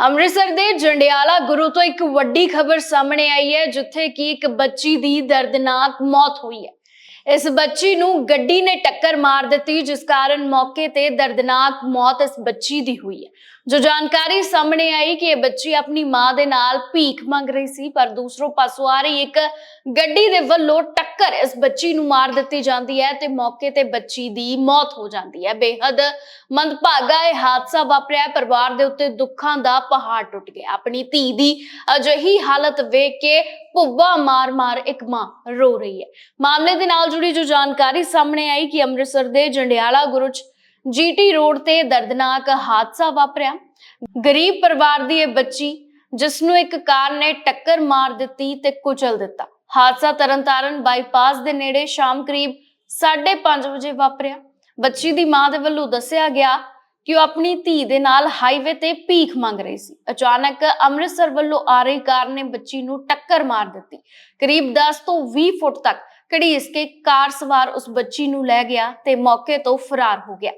ਅੰਮ੍ਰਿਤਸਰ ਦੇ ਜੰਡਿਆਲਾ ਗੁਰੂ ਤੋਂ ਇੱਕ ਵੱਡੀ ਖਬਰ ਸਾਹਮਣੇ ਆਈ ਹੈ, ਜਿੱਥੇ ਕਿ ਇੱਕ ਬੱਚੀ ਦੀ ਦਰਦਨਾਕ ਮੌਤ ਹੋਈ ਹੈ। ਇਸ ਬੱਚੀ ਨੂੰ ਗੱਡੀ ਨੇ ਟੱਕਰ ਮਾਰ ਦਿੱਤੀ, ਜਿਸ ਕਾਰਨ ਮੌਕੇ ਤੇ ਦਰਦਨਾਕ ਮੌਤ ਇਸ ਬੱਚੀ ਦੀ ਹੋਈ ਹੈ। ਜੋ ਜਾਣਕਾਰੀ ਸਾਹਮਣੇ ਆਈ ਕਿ ਇਹ ਬੱਚੀ ਆਪਣੀ ਮਾਂ ਦੇ ਨਾਲ ਭੀਖ ਮੰਗ ਰਹੀ ਸੀ, ਪਰ ਦੂਸਰੋਂ ਪਾਸੋਂ ਆ ਰਹੀ ਇੱਕ ਗੱਡੀ ਦੇ ਵੱਲੋਂ ਟੱਕਰ ਇਸ ਬੱਚੀ ਨੂੰ ਮਾਰ ਦਿੱਤੀ ਜਾਂਦੀ ਹੈ ਤੇ ਮੌਕੇ ਤੇ ਬੱਚੀ ਦੀ ਮੌਤ ਹੋ ਜਾਂਦੀ ਹੈ। ਬੇहद ਮੰਦਭਾਗਾ ਇਹ ਹਾਦਸਾ ਵਾਪਰਿਆ। ਪਰਿਵਾਰ ਦੇ ਉੱਤੇ ਦੁੱਖਾਂ ਦਾ ਪਹਾੜ ਟੁੱਟ ਗਿਆ। ਆਪਣੀ ਧੀ ਦੀ ਅਜਿਹੀ ਹਾਲਤ ਵੇਖ ਕੇ ਭੁੱਬਾ ਮਾਰ-ਮਾਰ ਇੱਕ ਮਾਂ ਰੋ ਰਹੀ ਹੈ। ਮਾਮਲੇ ਦੇ ਨਾਲ ਜੁੜੀ ਜੋ ਜਾਣਕਾਰੀ ਸਾਹਮਣੇ ਆਈ ਕਿ ਅੰਮ੍ਰਿਤਸਰ ਦੇ ਜੰਡਿਆਲਾ ਗੁਰੂ ਚ ਜੀਟੀ ਰੋਡ ਤੇ ਦਰਦਨਾਕ ਹਾਦਸਾ ਵਾਪਰਿਆ। ਗਰੀਬ ਪਰਿਵਾਰ ਦੀ ਇਹ ਬੱਚੀ ਜਿਸ ਨੂੰ ਇੱਕ ਕਾਰ ਨੇ ਟੱਕਰ ਮਾਰ ਦਿੱਤੀ ਤੇ ਕੁਚਲ ਦਿੱਤਾ। ਹਾਦਸਾ ਤਰਨਤਾਰਨ ਬਾਈਪਾਸ ਦੇ ਨੇੜੇ ਸ਼ਾਮ ਕਰੀਬ 5:30 ਵਜੇ ਵਾਪਰਿਆ। ਬੱਚੀ ਦੀ ਮਾਂ ਦੇ ਵੱਲੋਂ ਦੱਸਿਆ ਗਿਆ ਕਿ ਉਹ ਆਪਣੀ ਧੀ ਦੇ ਨਾਲ ਹਾਈਵੇ ਤੇ ਭੀਖ ਮੰਗ ਰਹੀ ਸੀ। ਅਚਾਨਕ ਅੰਮ੍ਰਿਤਸਰ ਵੱਲੋਂ ਆ ਰਹੀ ਕਾਰ ਨੇ ਬੱਚੀ ਨੂੰ ਟੱਕਰ ਮਾਰ ਦਿੱਤੀ। ਕਰੀਬ 10 ਤੋਂ 20 ਫੁੱਟ ਤੱਕ ਘੜੀਸ ਕੇ ਕਾਰ ਸਵਾਰ ਉਸ ਬੱਚੀ ਨੂੰ ਲੈ ਗਿਆ ਤੇ ਮੌਕੇ ਤੋਂ ਫਰਾਰ ਹੋ ਗਿਆ।